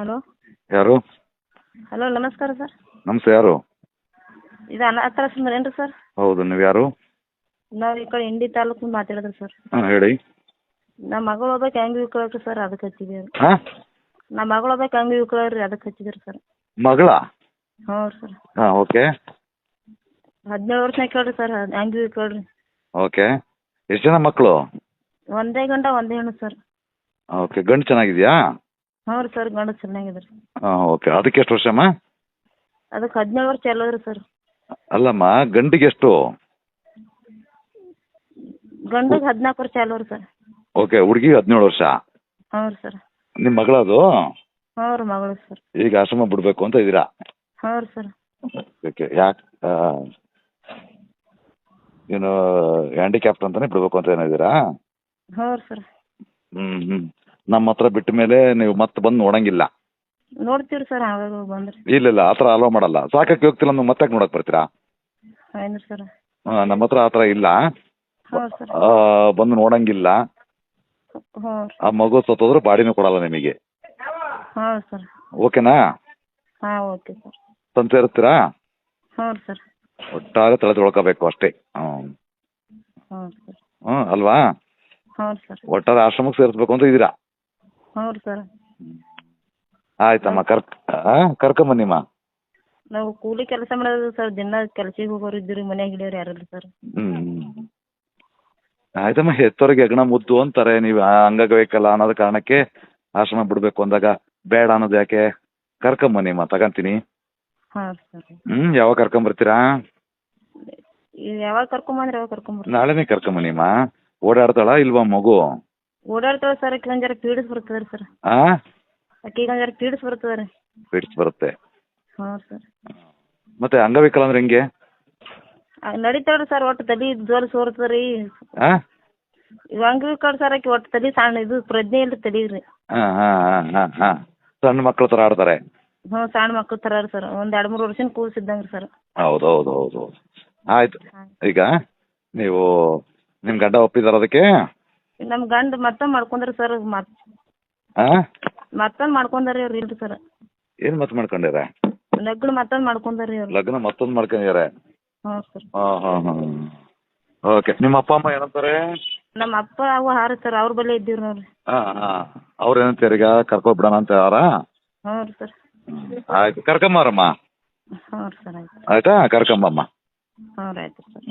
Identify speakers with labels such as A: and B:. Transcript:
A: Hello?
B: ಯಾರು?
A: Hello ನಮಸ್ಕಾರ sir.
B: ನಮಸ್ತೆ ಯಾರು?
A: ಇದು ಅನಾಥರ ಏನ್ರಿ ಸರ್?
B: ಹೌದು ನೀವು ಯಾರು?
A: ನಾವು ಈ ಕಡೆ ಇಂಡಿ ತಾಲೂಕು ಮಾತಾಡಿದ್ರಿ ಸರ್.
B: ಹಾಂ ಹೇಳಿ.
A: ನಮ್ಮ ಮಗಳು ಒಬ್ಬಾಕಿ ಅಂಗಿ ವಿಕಲರಿ ಸರ್ ಅದಕ್ಕೆ ಹಚ್ಚಿದ್ದೀವಿ
B: ಹಾಂ?
A: ನಮ್ಮ ಮಗಳು ಒಬ್ಬಾಕಿ ಅಂಗಿ ವಿಕಲರಿ ಅದಕ್ಕೆ ಹಚ್ಚಿದ್ರಿ ಸರ್.
B: ಮಗಳ?
A: ಹ್ಞೂ ಸರ್.
B: ಹಾಂ ಓಕೆ.
A: ಹದಿನೇಳು ವರ್ಷ ಕೇಳ್ರಿ ಸರ್ ಅಂಗಿ ವಿಕಲ್ರಿ
B: ಓಕೆ. ಎಷ್ಟು ಜನ ಮಕ್ಕಳು
A: ಒಂದೇ ಗಂಡ ಒಂದೇ ಹೆಣ್ಣು ಸರ್.
B: ಓಕೆ ಗಂಡು ಚೆನ್ನಾಗಿದೆಯಾ?
A: ಹ್ಞೂ ರೀ ಸರ್ ಗಂಡ ಚೆನ್ನಾಗಿದೆ ರೀ
B: ಹಾಂ ಓಕೆ. ಅದಕ್ಕೆ ಎಷ್ಟು ವರ್ಷಮ್ಮ
A: ಅದಕ್ಕೆ ಹದಿನೇಳು ವರ್ಷ ಎಲ್ಲದ್ರಿ ಸರ್.
B: ಅಲ್ಲಮ್ಮ ಗಂಡಿಗೆ ಎಷ್ಟು?
A: ಗಂಡಿಗೆ ಹದಿನಾಲ್ಕು ವರ್ಷ ಅಲ್ವ ರೀ ಸರ್.
B: ಓಕೆ ಹುಡುಗಿಗೆ ಹದಿನೇಳು ವರ್ಷ.
A: ಹ್ಞೂ ರೀ ಸರ್.
B: ನಿಮ್ಮ ಮಗಳದು?
A: ಹ್ಞೂ ರೀ ಮಗಳು ಸರ್.
B: ಈಗ ಆಶ್ರಮ ಬಿಡಬೇಕು ಅಂತ ಇದ್ದೀರಾ?
A: ಹ್ಞೂ ರೀ ಸರ್.
B: ಓಕೆ ಯಾಕೆ ಏನು ಹ್ಯಾಂಡಿಕ್ಯಾಪ್ಟ್ ಅಂತಾನೆ ಬಿಡಬೇಕು ಅಂತ ಏನಿದ್ದೀರಾ
A: ಹ್ಞೂ ರೀ ಸರ್.
B: ಹ್ಞೂ ಹ್ಞೂ ನಮ್ಮ ಹತ್ರ ಬಿಟ್ಟ ಮೇಲೆ ನೀವು ಮತ್ತೆ ಬಂದು ನೋಡಂಗಿಲ್ಲ.
A: ನೋಡ್ತೀವಿ ಸರ್ ಆವಾಗ ಬಂದ್ರಿ.
B: ಇಲ್ಲ ಇಲ್ಲ ಆ ಥರ ಅಲೋ ಮಾಡಲ್ಲ. ಸಾಕಕ್ಕೆ ಹೋಗ್ತಿಲ್ಲ ನೀವು ಮತ್ತೆ ನೋಡಕ್ಕೆ ಬರ್ತೀರಾ?
A: ಸರ್?
B: ಆ, ನಮ್ಮ ಹತ್ರ ಆ ಥರ ಇಲ್ಲ.
A: ಹೌದು ಸರ್.
B: ಆ, ಬಂದು ನೋಡಂಗಿಲ್ಲ.
A: ಹ್ಞೂ
B: ಆ ಮಗು ಸತ್ತೋದ್ರೆ ಬಾಡಿನೂ ಕೊಡಲ್ಲ ನಿಮಗೆ.
A: ಹಾಂ ಸರ್.
B: ಓಕೆನಾ?
A: ಹಾಂ ಓಕೆ ಸರ್.
B: ತಂದು ಸೇರಿಸ್ತೀರಾ?
A: ಹ್ಞೂ ಸರ್.
B: ಒಟ್ಟಾರೆ ತಲೆ ತೊಳ್ಕೋಬೇಕು ಅಷ್ಟೇ. ಹ್ಮ್.
A: ಹ್ಞೂ ಸರ್.
B: ಹ್ಞೂ ಅಲ್ವಾ?
A: ಹ್ಞೂ ಸರ್.
B: ಒಟ್ಟಾರೆ ಆಶ್ರಮಕ್ಕೆ ಸೇರಿಸ್ಬೇಕು ಅಂತ ಇದ್ದೀರಾ?
A: ಹ್ಞೂ ರೀ ಸರ್
B: ಆಯ್ತಮ್ಮ ಕರ್ಕ್ ಕರ್ಕೊಂಡ್ ಕರ್ಕೊಂಬನ್ನಿಮ್ಮ
A: ನಾವು ಕೂಲಿ ಕೆಲಸ ಮಾಡೋದು ಸರ್ ದಿನ ಕೆಲ್ಸಕ್ಕೆ ಹೋಗೋರು ಇದ್ದೀರಿ ಮನ್ಯಾಗ ಹಿಡಿಯೋರು ಯಾರಿಲ್ಲ ಸರ್
B: ಹ್ಮ್ ಆಯ್ತಮ್ಮ ಹೆತ್ತೋರಿಗೆ ಹೆಗ್ಣ ಮುದ್ದು ಅಂತಾರೆ ನೀವು ಅಂಗವಿಕಲ ಅನ್ನೋದ ಕಾರಣಕ್ಕೆ ಆಶ್ರಮ ಬಿಡ್ಬೇಕು ಅಂದಾಗ ಬೇಡ ಅನ್ನೋದು ಯಾಕೆ? ಕರ್ಕೊಂಬನ್ನಿಮ್ಮ ತಗಂತೀನಿ.
A: ಹಾಂ ಸರ್
B: ಹ್ಮ್ ಯಾವಾಗ ಕರ್ಕೊಂಬರ್ತೀರಾ
A: ಬರ್ತೀರಾ? ಯಾವಾಗ ಕರ್ಕೊಂಬಂದ್ರೆ ಯಾವಾಗ ಕರ್ಕೊಂಬರ್ರಿ
B: ನಾಳೆನೇ ಕರ್ಕೊಂಬನ್ನಿಮ್ಮ ಓಡಾಡ್ತಾಳ ಇಲ್ವಾ ಮಗು?
A: ಓಡಾಡ್ತಾಳೆ ಸರ್ ಆಕಿಗೆ ಒಂದು ಜರ ಪೀಡಿಸ್ ಬರ್ತದೆ ಸರ್
B: ಆ?
A: ಆಕಿಗೆ ಒಂದು ಜರ ಪೀಡಿಸ್ ಬರ್ತದೆ ರೀ
B: ಫಿಟ್ಸ್ ಬರುತ್ತೆ.
A: ಹಾ ಸರ್
B: ಮತ್ತೆ ಅಂಗವಿಕಲ ಅಂದ್ರೆ ಹೆಂಗೆ?
A: ನಡೀತಾಳ್ರಿ ಸರ್ ಒಟ್ಟು ತಲಿ ಜೋರು ಸೋರ್ತದೆ ರೀ
B: ಆ?
A: ಇವ್ ಅಂಗವಿಕಲ ಸರ್ ಆಕಿ ಒಟ್ಟು ತಲೆ ಸಣ್ಣ ಇದು ಪ್ರಜ್ಞೆ ಇಲ್ಲ ತಲೆ ರೀ
B: ಹಾ ಹಾ ಹಾ ಹಾಂ ಹಾಂ ಸಣ್ಣ ಮಕ್ಳ ಥರ ಆಡ್ತಾರೆ?
A: ಹ್ಞೂ ಸಣ್ಣ ಮಕ್ಳು ಥರ ರೀ ಸರ್ ಒಂದು ಎರಡು ಮೂರು ವರ್ಷ ಕೂಸಿದ್ದಂಗೆ ರೀ ಸರ್
B: ಹೌದು ಹೌದು ಹೌದು ಹೌದು. ಆಯ್ತು. ಈಗ ನೀವು ನಿಮ್ಮ ಗಂಡ ಒಪ್ಪಿದಾರ ಅದಕ್ಕೆ?
A: ನಮ್ಮ ಗಂಡ ಮತ್ತ ಮಾಡ್ಕೊಂಡ್ರಿ ಸರ್ ಮತ್
B: ಆ?
A: ಮತ್ತೊಂದು ಮಾಡ್ಕೊಂಡಾರಿ ಅವ್ರು ಇಲ್ರಿ ಸರ್
B: ಏನ್ ಮತ್ ಮಾಡ್ಕೊಂಡಾರ?
A: ಲಗ್ನ ಮತ್ತೊಂದು ಮಾಡ್ಕೊಂಡಾರಿ ಅವ್ರು.
B: ಲಗ್ನ ಮತ್ತೊಂದು ಮಾಡ್ಕೊಂಡಿದಾರ
A: ಹ್ಞೂ ಸರ್
B: ಹಾ ಹಾ ಹಾ. ಓಕೆ ನಿಮ್ಮ ಅಪ್ಪ ಅಮ್ಮ ಏನಂತಾರೆ?
A: ನಮ್ಮ ಅಪ್ಪ ಅವ ಹಾರ ಸರ್ ಅವ್ರ ಬಳಿ ಇದ್ದೀವಿ ನೋಡ್ರಿ.
B: ಹಾ ಹಾ. ಅವ್ರ ಏನಂತಾರೆ ಈಗ ಕರ್ಕೊಬಿಡೋಣ ಅಂತ ಹೇಳಾರ?
A: ಹ್ಞೂ ರೀ ಸರ್
B: ಆಯ್ತು. ಕರ್ಕೊಂಬಾರಮ್ಮ
A: ಹ್ಞೂ ರೀ ಸರ್ ಆಯ್ತು.
B: ಆಯ್ತಾ? ಕರ್ಕೊಂಬಮ್ಮ
A: ಹ್ಞೂ ರೀ ಆಯ್ತು ಸರ್